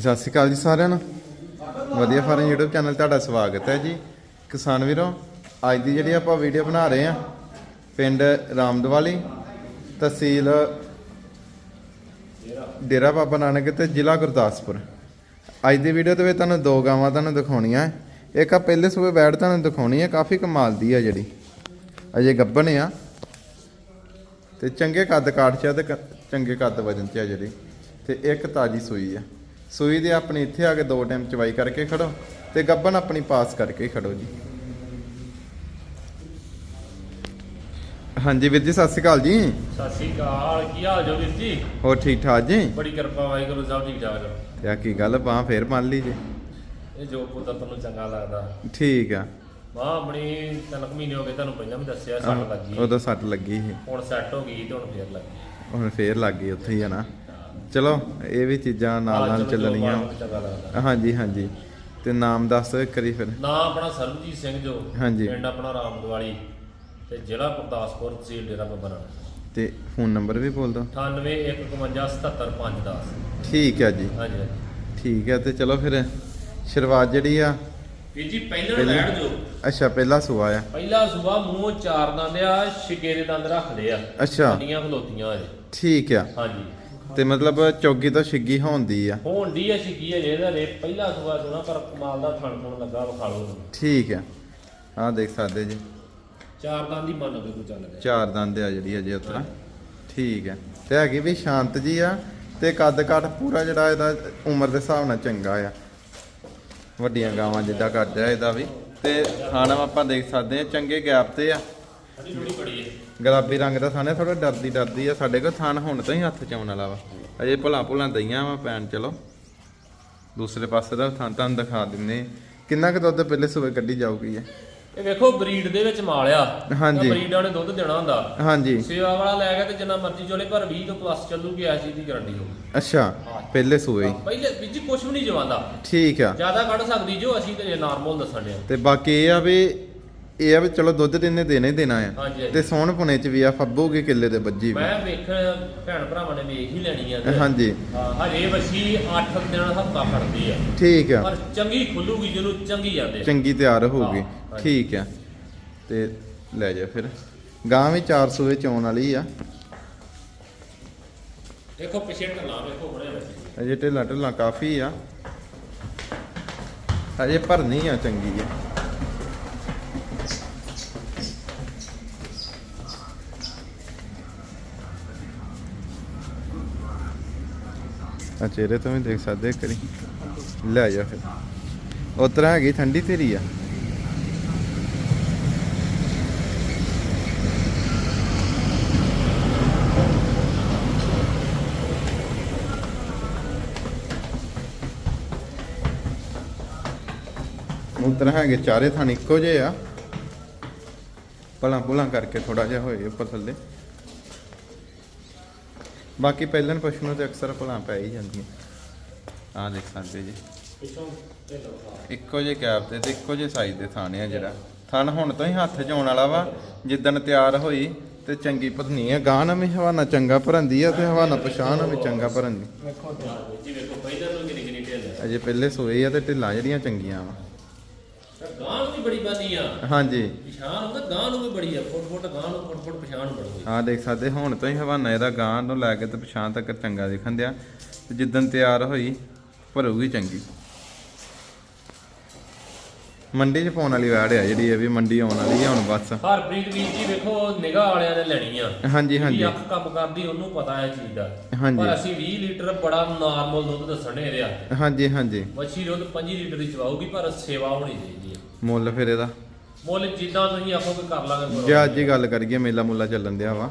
ਸਤਿ ਸ਼੍ਰੀ ਅਕਾਲ ਜੀ ਸਾਰਿਆਂ ਨੂੰ। ਵਧੀਆ ਫਾਰਮ YouTube ਚੈਨਲ ਤੁਹਾਡਾ ਸਵਾਗਤ ਹੈ ਜੀ। ਕਿਸਾਨ ਵੀਰੋ, ਅੱਜ ਦੀ ਜਿਹੜੀ ਆਪਾਂ ਵੀਡੀਓ ਬਣਾ ਰਹੇ ਆ ਪਿੰਡ ਰਾਮਦਵਾਲੀ, ਤਹਿਸੀਲ ਡੇਰਾ ਬਾਬਾ ਨਾਨਕ ਤੇ ਜ਼ਿਲ੍ਹਾ ਗੁਰਦਾਸਪੁਰ। ਅੱਜ ਦੀ ਵੀਡੀਓ ਦੇ ਵਿੱਚ ਤੁਹਾਨੂੰ ਦੋ ਗਾਵਾਂ ਤੁਹਾਨੂੰ ਦਿਖਾਉਣੀਆਂ ਇੱਕ ਆ ਪਹਿਲੇ ਸੂਬੇ ਬੈਠ ਤੁਹਾਨੂੰ ਦਿਖਾਉਣੀ ਹੈ, ਕਾਫੀ ਕਮਾਲ ਦੀ ਆ ਜਿਹੜੀ। ਅਜੇ ਗੱਬਣ ਆ। ਤੇ ਚੰਗੇ ਕੱਦ ਕਾਠ ਚ ਆ ਤੇ ਕ- ਚੰਗੇ ਕੱਦ ਵਜਨ ਚ ਆ ਜਿਹੜੀ। ਤੇ ਇੱਕ ਤਾਜੀ ਸੂਈ ਆ। ਸੂਈ ਦੇ ਆਪਣੀ ਇੱਥੇ ਆ ਕੇ ਦੋ ਟਾਈਮ ਚਵਾਈ ਕਰਕੇ ਖੜੋ ਤੇ ਗੱਬਨ ਆਪਣੀ ਪਾਸ ਕਰਕੇ ਖੜੋ ਜੀ। ਹਾਂਜੀ ਵੀਰ ਜੀ ਸਤਿ ਸ਼੍ਰੀ ਅਕਾਲ ਜੀ। ਸਤਿ ਸ਼੍ਰੀ ਅਕਾਲ ਕੀ ਹਾਲ ਜੋ ਵੀਰ ਜੀ? ਹੋਰ ਠੀਕ ਠਾਕ ਜੀ? ਬੜੀ ਕਿਰਪਾ ਵਾਹਿਗੁਰੂ ਸਾਹਿਬ ਠੀਕ ਠਾਕ ਤੇ ਆ ਕੀ ਗੱਲ ਬਾਹ ਫੇਰ ਮੰਨ ਲਈ ਜੀ। ਇਹ ਜੋ ਪੁੱਤਰ ਤੁਹਾਨੂੰ ਚੰਗਾ ਲੱਗਦਾ। ਠੀਕ ਆ। ਮਾਂ ਆਪਣੀ ਤਿੰਨ ਕੁ ਮਹੀਨੇ ਹੋ ਗਏ ਤੁਹਾਨੂੰ ਪਹਿਲਾਂ ਵੀ ਦੱਸਿਆ ਸੱਟ ਲੱਗੀ। ਉਦੋਂ ਸੱਟ ਲੱਗੀ ਸੀ। ਹੁਣ ਸੈੱਟ ਹੋ ਗਈ ਤੇ ਹੁਣ ਫੇਰ ਲੱਗੀ। ਹੁਣ ਫੇਰ ਲੱਗ ਉੱਥੇ ਹੀ ਆ ਨਾ। ਚਲੋ ਇਹ ਵੀ ਚੀਜ਼ਾਂ ਨਾਲ ਨਾਲ ਚੱਲਣੀਆਂ। ਹਾਂਜੀ ਹਾਂਜੀ। ਤੇ ਨਾਮ ਦੱਸ ਕਰੀ ਫਿਰ। ਨਾਂ ਆਪਣਾ ਸਰਬਜੀਤ ਸਿੰਘ ਜੋ ਹਾਂਜੀ। ਪਿੰਡ ਆਪਣਾ ਰਾਮਦਵਾਲੀ ਤੇ ਜ਼ਿਲ੍ਹਾ ਗੁਰਦਾਸਪੁਰ ਤਹਿਸੀਲ ਡੇਰਾ ਬਾਬਾ ਨਾਨਕ। ਤੇ ਫੋਨ ਨੰਬਰ ਵੀ ਬੋਲ ਦਿਓ। 9815577510 ਠੀਕ ਹੈ ਜੀ। ਹਾਂਜੀ ਠੀਕ ਹੈ ਤੇ ਚਲੋ ਫਿਰ ਸ਼ੁਰੂਆਤ ਜਿਹੜੀ ਆ। ਵੀਰ ਜੀ ਪਹਿਲਾਂ ਲੈਣ ਜੋ ਅੱਛਾ ਪਹਿਲਾ ਸੁਆ ਆ। ਪਹਿਲਾ ਸੁਬਾ ਮੂੰਹ ਚਾਰ ਦੰਦ ਆ ਦੇ ਦੰਦ ਰੱਖਦੇ ਆ। ਅੱਛਾ। ਖਲੋਤੀਆਂ ਅਜੇ ਠੀਕ ਆ। ਹਾਂਜੀ। ਤੇ ਮਤਲਬ ਚੌਗੀ ਤੋਂ ਛਿੱਗੀ ਹੋਉਂਦੀ ਆ। ਹੋਣ ਦੀ ਅਸੀ ਕੀ ਹੈ ਜਿਹਦਾ ਰੇ ਪਹਿਲਾ ਸੁਬਾ ਸੋਨਾ ਪਰ ਕਮਾਲ ਦਾ ਥਣ ਥਣ ਲੱਗਾ ਵਿਖਾ ਲਓ ਤੁਹਾਨੂੰ। ਠੀਕ ਆ। ਆਹ ਦੇਖ ਸਕਦੇ ਜੀ। ਚਾਰ ਦੰਦ ਦੀ ਮੰਨ ਕੇ ਤੂੰ ਚੱਲ ਗਿਆ ਚਾਰ ਦੰਦ ਆ ਜਿਹੜੀ ਅਜੇ ਉਤਰਾ ਠੀਕ ਹੈ ਤੇ ਹੈਗੀ ਵੀ ਸ਼ਾਂਤ ਜੀ ਆ ਤੇ ਕੱਦ ਕਾਠ ਪੂਰਾ ਜਿਹੜਾ ਇਹਦਾ ਉਮਰ ਦੇ ਹਿਸਾਬ ਨਾਲ ਚੰਗਾ ਆ। ਵੱਡੀਆਂ ਗਾਵਾਂ ਜਿੱਦਾਂ ਆ ਇਹਦਾ ਵੀ। ਤੇ ਖਾਣਾ ਆਪਾਂ ਦੇਖ ਸਕਦੇ ਆ ਚੰਗੇ ਗੈਪ ਤੇ ਆ। ਥੋੜੀ ਥੋੜੀ ਬੜੀ ਗੁਲਾਬੀ ਰੰਗ ਦਾ ਥਾਣੇ ਥੋੜਾ ਡਰਦੀ ਡਰਦੀ ਆ। ਸਾਡੇ ਕੋਲ ਥਾਣ ਹੁਣ ਤੋਂ ਹੀ ਹੱਥ ਚ ਆਉਣ ਵਾਲਾ ਵਾ। ਅਜੇ ਭੁਲਾ ਭੁਲਾ ਦਈਆਂ ਵਾ ਪੈਣ ਚਲੋ। ਦੂਸਰੇ ਪਾਸੇ ਦਾ ਥਾਂ ਤੁਹਾਨੂੰ ਦਿਖਾ ਦਿੰਨੇ ਕਿੰਨਾ ਕੁ ਦੁੱਧ ਪਹਿਲੇ ਸੂਬੇ ਕੱਢੀ ਜਾਊਗੀ ਇਹ? ਇਹ ਵੇਖੋ ਬਰੀਡ ਦੇ ਵਿੱਚ ਮਾਲ ਆ। ਹਾਂਜੀ। ਬਰੀਡਾਂ ਨੇ ਦੁੱਧ ਦੇਣਾ ਹੁੰਦਾ। ਹਾਂਜੀ। ਸੇਵਾ ਵਾਲਾ ਲੈ ਗਿਆ ਤੇ ਜਿੰਨਾ ਮਰਜ਼ੀ ਚੋਲੇ ਪਰ 20 ਤੋਂ ਪਲੱਸ ਚੱਲੂਗੀ ਐਸ ਚੀਜ਼ ਦੀ ਗਾਰੰਟੀ ਹੋ। ਅੱਛਾ ਪਹਿਲੇ ਸੂਏ ਪਹਿਲੇ ਵਿੱਚ ਕੁਝ ਵੀ ਨਹੀਂ ਜਵਾਂਦਾ। ਠੀਕ ਆ। ਜ਼ਿਆਦਾ ਕੱਢ ਸਕਦੀ ਜੋ ਅਸੀਂ ਤੇ ਨਾਰਮਲ ਦੱਸਣ ਦੇ ਤੇ ਬਾਕੀ ਇਹ ਆ ਵੀ ਇਹ ਆ ਵੀ ਚਲੋ ਦੁੱਧ ਤੇ ਇਹਨੇ ਦੇਣਾ ਹੀ ਦੇਣਾ ਆ। ਹਾਂਜੀ ਹਾਂਜੀ। ਤੇ ਸੋਹਣ ਪੁਣੇ ਚ ਵੀ ਆ ਫੱਬੂਗੀ ਕਿੱਲੇ ਦੇ ਬੱਜੀ ਵੀ। ਮੈਂ ਵੇਖ ਭੈਣ ਭਰਾਵਾਂ ਨੇ ਵੇਖ ਹੀ ਲੈਣੀ ਆ ਤੇ। ਹਾਂਜੀ। ਹਾਂ, ਹਜੇ ਵਸੀ 8 ਦਿਨ ਹਫਤਾ ਖੜਦੀ ਆ। ਠੀਕ ਆ। ਪਰ ਚੰਗੀ ਖੁੱਲੂਗੀ ਜਿਹਨੂੰ ਚੰਗੀ ਜਾਂਦੇ। ਚੰਗੀ ਤਿਆਰ ਹੋਊਗੀ। ਹਾਂ, ਹਾਂਜੀ। ਠੀਕ ਆ। ਤੇ ਲੈ ਜਾ ਫਿਰ। ਗਾਂ ਵੀ 400 ਵਿੱਚ ਆਉਣ ਵਾਲੀ ਆ। ਦੇਖੋ ਪਿਛੇ ਢਲਾ ਵੇਖੋ ਬੜੇ ਬੱਚੇ ਅਜੇ ਢਿੱਲਾ ਢਿੱਲਾ ਕਾਫੀ ਆ। ਅਜੇ ਭਰਨੀ ਆ ਚੰਗੀ ਆ। ਆ ਚਿਹਰੇ ਤੋਂ ਵੀ ਦੇਖ ਸਕਦੇ ਕਰੀ ਲੈ ਜਾ ਫਿਰ। ਉਤਰਾ ਹੈਗੀ, ਠੰਡੀ ਤੇਰੀ ਆ। ਉਤਰਾ ਹੈਗੇ, ਚਾਰੇ ਥਾਂ ਇੱਕੋ ਜਿਹੇ ਆ। ਭਲਾ ਭੁਲਾ ਕਰਕੇ ਥੋੜਾ ਜਿਹਾ ਹੋਏ ਉੱਪਰ ਥੱਲੇ। ਬਾਕੀ ਪਹਿਲਨ ਪਸ਼ੂ ਨੂੰ ਤੇ ਅਕਸਰ ਭਲਾਂ ਪੈ ਹੀ ਜਾਂਦੀਆਂ। ਆ ਦੇਖ ਸਕਦੇ ਜੀ। ਇੱਕੋ ਜਿਹੇ ਕੈਪ ਤੇ ਤੇ ਇੱਕੋ ਜਿਹੇ ਸਾਈਜ਼ ਦੇ ਥਾਣੇ ਆ ਜਿਹੜਾ। ਥਣ ਹੁਣ ਤੋਂ ਹੀ ਹੱਥ 'ਚ ਆਉਣ ਵਾਲਾ ਵਾ ਜਿੱਦਣ ਤਿਆਰ ਹੋਈ ਤੇ ਚੰਗੀ ਭਰਨੀ ਆ। ਗਾਂ ਨਾ ਵੀ ਹਵਾਨਾ ਚੰਗਾ ਭਰੰਦੀ ਆ ਤੇ ਹਵਾਨਾ ਪਛਾਣ ਵੀ ਚੰਗਾ ਭਰੰਦੀ। ਜੀ ਪਹਿਲਾਂ ਅਜੇ ਪਹਿਲੇ ਸੋਏ ਆ ਤੇ ਢਿੱਲਾਂ ਜਿਹੜੀਆਂ ਚੰਗੀਆਂ ਵਾ। ਗਾਂ ਨੂੰ ਵੀ ਬੜੀ ਬਾਨੀ ਆ। ਹਾਂਜੀ। ਪਛਾਣ ਹੁੰਦਾ ਗਾਂ ਨੂੰ ਵੀ ਬੜੀ ਆ। ਫੁੱਟ ਫੁੱਟ ਗਾਂ ਨੂੰ ਫੁੱਟ ਫੁੱਟ ਪਛਾਣ ਬੜੀ ਆ। ਦੇਖ ਸਕਦੇ ਹੁਣ ਤੋਂ ਹੀ ਹਵਾਨਾ ਇਹਦਾ ਗਾਂ ਨੂੰ ਲੈ ਕੇ ਤੇ ਪਛਾਣ ਤੱਕ ਚੰਗਾ ਦਿਖਣ ਦਿਆ। ਤੇ ਜਿੱਦਣ ਤਿਆਰ ਹੋਈ ਭਰੂਗੀ ਚੰਗੀ। ਮੰਡੀ 'ਚ ਪਾਉਣ ਵਾਲੀ ਵੈੜ ਆ ਜਿਹੜੀ ਇਹ ਵੀ ਮੰਡੀ ਆਉਣ ਵਾਲੀ ਆ ਹੁਣ ਬਸ। ਹਰਪ੍ਰੀਤ ਵੀਰ ਜੀ ਵੇਖੋ ਨਿਗਾਹ ਵਾਲਿਆਂ ਨੇ ਲੈਣੀ ਆ। ਹਾਂਜੀ ਹਾਂਜੀ। ਅੱਖ ਕੰਮ ਕਰਦੀ ਉਹਨੂੰ ਪਤਾ ਹੈ ਚੀਜ਼ ਦਾ। ਹਾਂਜੀ। ਪਰ ਅਸੀਂ 20 ਲੀਟਰ ਬੜਾ ਨਾਰਮਲ ਦੁੱਧ ਦੱਸਣ ਦੇ ਰਿਆ ਹਾਂਜੀ ਹਾਂਜੀ। ਮੱਛੀ ਦੁੱਧ 5 ਲੀਟਰ ਦੀ ਚਵਾਉਗੀ ਪਰ ਸੇਵਾ ਹੋਣੀ ਚਾਹੀਦੀ ਹੈ ਮੁੱਲ ਫਿਰ ਇਹਦਾ। ਮੁੱਲ ਜਿੱਦਾਂ ਤੁਸੀਂ ਆਖੋਗੇ ਕਰ ਲਾਂਗੇ। ਜੇ ਅੱਜ ਹੀ ਗੱਲ ਕਰੀਏ ਮੇਲਾ ਮੁੱਲਾ ਚੱਲਣ ਦਿਆ ਵਾ।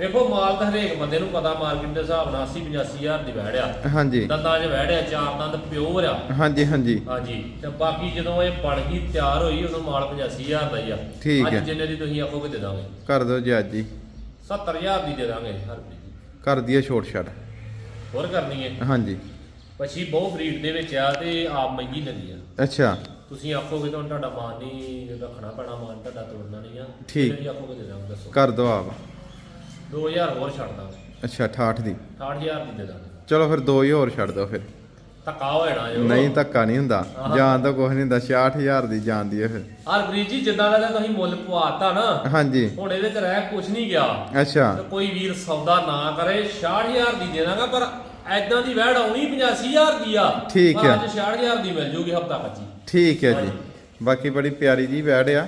ਵੇਖੋ ਮਾਲ ਤਾਂ ਹਰੇਕ ਬੰਦੇ ਨੂੰ ਪਤਾ ਮਾਰਕੀਟ ਦੇ ਹਿਸਾਬ ਨਾਲ 80 85000 ਦੀ ਵਹਿੜਿਆ ਹਾਂਜੀ। ਦੰਦਾਂ 'ਚ ਵਹਿੜਿਆ ਚਾਰ ਦੰਦ ਪਿਓਰ ਆ। ਹਾਂਜੀ ਹਾਂਜੀ। ਹਾਂਜੀ ਤੇ ਬਾਕੀ ਜਦੋਂ ਇਹ ਬਣ ਗਈ ਤਿਆਰ ਹੋਈ ਉਦੋਂ ਮਾਲ 85000 ਦਾ ਹੀ ਆ। ਠੀਕ ਹੈ। ਅੱਜ ਜਿੰਨੇ ਦੀ ਤੁਸੀਂ ਆਖੋਗੇ ਦੇ ਦਾਂਗੇ। ਕਰ ਦਿਓ ਜੀ ਅੱਜ ਹੀ। 70000 ਦੀ ਦੇ ਦਾਂਗੇ ਹਰਪ੍ਰੀਤ ਜੀ। ਕਰ ਦਈਏ ਛੋਟ ਛੱਡ ਹੋਰ ਕਰਨੀ ਹੈ? ਹਾਂਜੀ। ਪਛੀ ਬਹੁਤ ਬਰੀਡ ਦੇ ਵਿੱਚ ਆ ਤੇ ਆਪ ਮਹਿੰਗੀ ਲੈਂਦੀ ਆ। ਅੱਛਾ। ਤੁਸੀਂ ਆਖੋਗੇ ਤਾਂ ਤੁਹਾਡਾ ਮਾਨ ਨਹੀਂ ਰੱਖਣਾ ਪੈਣਾ ਮਾਨ ਤੁਹਾਡਾ ਤੋੜਨਾ ਨਹੀਂ ਆ। ਠੀਕ। ਤੁਸੀਂ ਆਖੋਗੇ ਦੇ ਦਾਂਗੇ ਦੱਸੋ। ਕਰ ਦਿਓ ਆਪ। 2000 ਹੋਰ ਛੱਡ ਦਾਂਗੇ ਅੱਛਾ 68 ਦੀ। 68000 ਦੀ ਦੇ ਦਾਂਗੇ। ਚਲੋ ਫਿਰ ਦੋ ਹੀ ਹੋਰ ਛੱਡ ਦਿਓ ਫਿਰ। ਧੱਕਾ ਹੋ ਜਾਣਾ ਜੋ ਨਹੀਂ ਧੱਕਾ ਨਹੀਂ ਹੁੰਦਾ। ਜਾਨ ਤਾਂ ਕੁਝ ਨਹੀਂ ਹੁੰਦਾ 66000 ਦੀ ਜਾਨ ਦੀ ਹੈ ਫਿਰ। ਹਰਪ੍ਰੀਤ ਜੀ ਜਿੱਦਾਂ ਦਾ ਤੁਸੀਂ ਮੁੱਲ ਪਵਾਤਾ ਨਾ ਹਾਂਜੀ। ਹੁਣ ਇਹਦੇ ਚ ਰਹਿ ਕੁਝ ਨਹੀਂ ਗਿਆ। ਅੱਛਾ। ਤੇ ਕੋਈ ਵੀਰ ਸੌਦਾ ਨਾ ਕਰੇ 66000 ਦੀ ਦੇ ਦਾਂਗਾ ਪਰ ਐਦਾਂ ਦੀ ਵਹਿੜ ਆਉਣੀ 85000 ਦੀ ਆ। ਠੀਕ ਆ। ਅੱਜ 66000 ਦੀ ਮਿਲ ਜੂਗੀ ਹਫਤਾ ਪੱਚੀ ਠੀਕ ਹੈ ਜੀ। ਬਾਕੀ ਬੜੀ ਪਿਆਰੀ ਜੀ ਵੈੜ ਆ।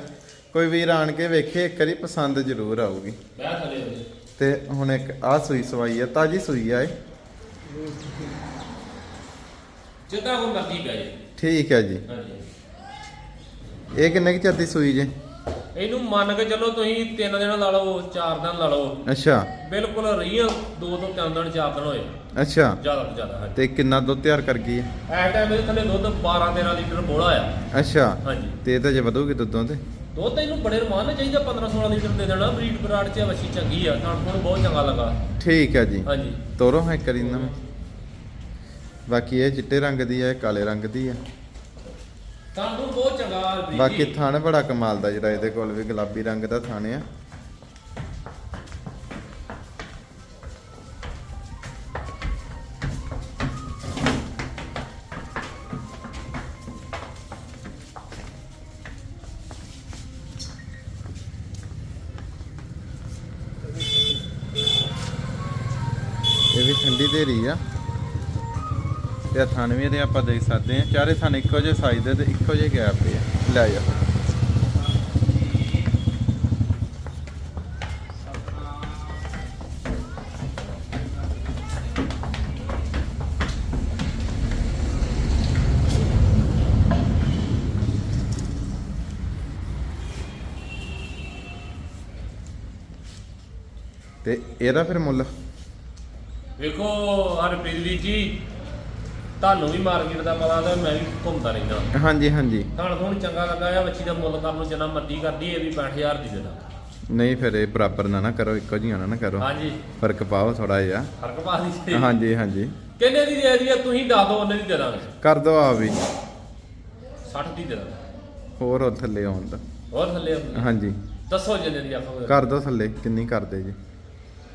ਕੋਈ ਵੀਰ ਆਣ ਕੇ ਵੇਖੇ ਇੱਕ ਵਾਰੀ ਪਸੰਦ ਜ਼ਰੂਰ ਆਊਗੀ। ਬਹਿ ਥੱਲੇ। ਤੇ ਹੁਣ ਇੱਕ ਆ ਸੂਈ ਸਵਾਈ ਆ ਤਾਜੀ ਸੂਈ ਆ ਇਹ। ਜਿੱਦਾਂ ਕੋਈ ਮਰਜ਼ੀ ਪੈ ਜੇ। ਠੀਕ ਹੈ ਜੀ। ਹਾਂਜੀ। ਇਹ ਕਿੰਨੇ ਕਿ ਚਿਰ ਸੂਈ ਜੇ? ਇਹਨੂੰ ਮੰਨ ਕੇ ਚੱਲੋ ਤੁਸੀਂ ਤਿੰਨ ਦਿਨ ਲਾ ਲਓ ਚਾਰ ਦਿਨ ਲਾ ਲਓ। ਅੱਛਾ। ਬਿਲਕੁਲ ਰਹੀਆਂ ਦੋ ਤੋਂ ਤਿੰਨ ਦਿਨ ਚਾਰ ਦਿਨ ਹੋਏ। ਅੱਛਾ। ਜ਼ਿਆਦਾ ਤੋਂ ਜ਼ਿਆਦਾ ਹਾਂਜੀ। ਤੇ ਕਿੰਨਾ ਦੁੱਧ ਤਿਆਰ ਕਰ ਗਈ ਹੈ? ਐ ਟਾਈਮ ਇਹਦੇ ਥੱਲੇ ਦੁੱਧ 12 13 ਲੀਟਰ ਬੋਲਾ ਆ। ਅੱਛਾ। ਹਾਂਜੀ। ਤੇ ਇਹ ਤਾਂ ਜੇ ਵਧੂਗੀ ਦੁੱਧੋਂ ਤੇ? ਦੁੱਧ ਇਹਨੂੰ ਬੜੇ ਰਮਾਨ ਨਾਲ ਚਾਹੀਦਾ 15 16 ਲੀਟਰ ਦੇ ਦੇਣਾ ਬਰੀਡ ਬਰਾਡ ਚ ਵੱਛੀ ਚੰਗੀ ਆ ਖਾਣ ਨੂੰ ਬਹੁਤ ਚੰਗਾ ਲੱਗਾ। ਠੀਕ ਹੈ ਜੀ। ਹਾਂਜੀ। ਤੋਰੋ ਹੈ ਕਰੀ ਨਾ। ਬਾਕੀ ਇਹ ਚਿੱਟੇ ਰੰਗ ਦੀ ਹੈ ਕਾਲੇ ਰੰਗ ਦੀ ਹੈ ਖਾਣ ਨੂੰ ਬਹੁਤ ਚੰਗਾ ਬਰੀਡ ਬਾਕੀ ਥਣ ਬੜਾ ਕਮਾਲ ਦਾ ਜਿਹੜਾ ਇਹਦੇ ਕੋਲ ਵੀ ਗੁਲਾਬੀ ਰੰਗ ਦਾ ਥਣ ਆ। ਠੰਡੀ ਦੇਰੀ ਆ। ਤੇ ਆਹ ਦੇ ਆਪਾਂ ਦੇਖ ਸਕਦੇ ਆ ਚਾਰੇ ਥਣ ਇੱਕੋ ਜਿਹੇ ਸਾਈਜ਼ ਦੇ ਤੇ ਇੱਕੋ ਜਿਹੇ ਗੈਪ ਦੇ ਆ। ਲੈ ਜਾ। ਤੇ ਇਹਦਾ ਫਿਰ ਮੁੱਲ? ਵੇਖੋ ਹਰਪ੍ਰੀਤ ਵੀਰ ਜੀ ਤੁਹਾਨੂੰ ਵੀ ਮਾਰਕੀਟ ਦਾ ਪਤਾ ਤਾਂ ਮੈਂ ਵੀ ਘੁੰਮਦਾ ਰਹਿੰਦਾ। ਹਾਂਜੀ ਹਾਂਜੀ। ਤੁਹਾਨੂੰ ਹੁਣ ਚੰਗਾ ਲੱਗਾ ਆ ਵੱਛੀ ਦਾ ਮੁੱਲ ਕਰਨ ਨੂੰ ਜਿੰਨਾ ਮਰਜ਼ੀ ਕਰਦੀ ਇਹ ਵੀ 65000 ਦੀ ਦੇ ਦਾਂ। ਨਹੀਂ ਫਿਰ ਇਹ ਬਰਾਬਰ ਨਾ ਨਾ ਕਰੋ ਇੱਕੋ ਜਿਹੀਆਂ ਨਾ ਨਾ ਕਰੋ। ਹਾਂਜੀ। ਫ਼ਰਕ ਪਾਓ ਥੋੜਾ ਜਿਹਾ। ਫ਼ਰਕ ਪਾ ਦੀ ਸੀ ਹਾਂਜੀ ਹਾਂਜੀ। ਕਿੰਨੇ ਦੀ ਦੇ ਦਈਏ? ਤੁਸੀਂ ਦੱਸ ਦਿਓ ਉਹਨੇ ਦੀ ਦੇ ਦਾਂਗੇ। ਕਰ ਦੋ ਆ ਵੀ। 60 ਦੀ ਦੇ ਦਾਂਗੇ। ਹੋਰ ਉਹ ਥੱਲੇ ਆਉਣ ਦਾ। ਹੋਰ ਥੱਲੇ। ਹਾਂਜੀ। ਦੱਸੋ ਜਿੰਨੇ ਦੀ ਆਖੋਗੇ ਕਰ ਦੋ ਥੱਲੇ ਕਿੰਨੀ ਕਰਦੇ ਜੀ।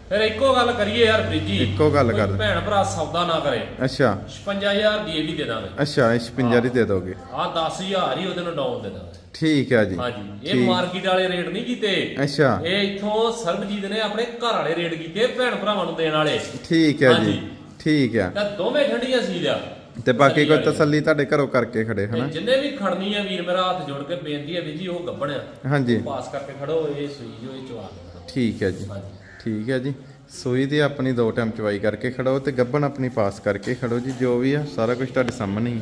ਫਿਰ ਇੱਕੋ ਗੱਲ ਕਰੀਏ ਯਾਰ ਬ੍ਰਿਜੀ। ਇੱਕੋ ਗੱਲ ਕਰ। ਭੈਣ ਭਰਾ ਸੌਦਾ ਨਾ ਕਰੇ। ਅੱਛਾ। 55000 ਦੀ ਇਹ ਵੀ ਦੇ ਦਾਂਗੇ। ਅੱਛਾ ਇਹ 56 ਦੀ ਦੇ ਦੋਗੇ। ਆ 10000 ਹੀ ਉਹਦੇ ਨੂੰ ਡਾਊਨ ਦੇ ਦਾਂਗੇ। ਠੀਕ ਹੈ ਜੀ। ਹਾਂਜੀ। ਇਹ। ਮਾਰਕੀਟ ਵਾਲੇ ਰੇਟ ਨਹੀਂ ਕੀਤੇ। ਅੱਛਾ। ਇਹ ਇੱਥੋਂ ਸਰਬਜੀਤ ਨੇ ਆਪਣੇ ਘਰ ਵਾਲੇ ਰੇਟ ਕੀਤੇ ਭੈਣ ਭਰਾਵਾਂ ਨੂੰ ਦੇਣ ਵਾਲੇ। ਠੀਕ ਹੈ ਜੀ। ਠੀਕ ਹੈ ਤਾਂ ਦੋਵੇਂ ਠੰਡੀਆਂ ਸੀ ਲਿਆ ਤੇ ਬਾਕੀ ਕੋਈ। ਤਸੱਲੀ ਤੁਹਾਡੇ ਘਰੋਂ ਕਰਕੇ ਖੜੇ ਹਨਾ? ਜਿੰਨੇ ਵੀ ਖੜਨੀ ਆ ਵੀਰ ਮੇਰਾ ਹੱਥ ਜੋੜ ਕੇ ਬੇਨਤੀ ਹੈ ਵੀ ਜੀ ਉਹ ਗੱਬਣ ਆ। ਹਾਂਜੀ। ਪਾਸ ਕਰਕੇ ਖੜੋ ਇਹ ਸੂਈ ਜੋ ਇਹ ਚਵਾ ਠੀਕ ਹੈ ਜੀ। ਹਾਂਜੀ। ਠੀਕ ਹੈ ਜੀ। ਸੂਈ ਦੀ ਆਪਣੀ ਦੋ ਟਾਈਮ ਚਵਾਈ ਕਰਕੇ ਖੜੋ ਤੇ ਗੱਬਣ ਆਪਣੀ ਪਾਸ ਕਰਕੇ ਖੜੋ ਜੀ, ਜੋ ਵੀ ਆ, ਸਾਰਾ ਕੁਝ ਤੁਹਾਡੇ ਸਾਹਮਣੇ ਹੀ।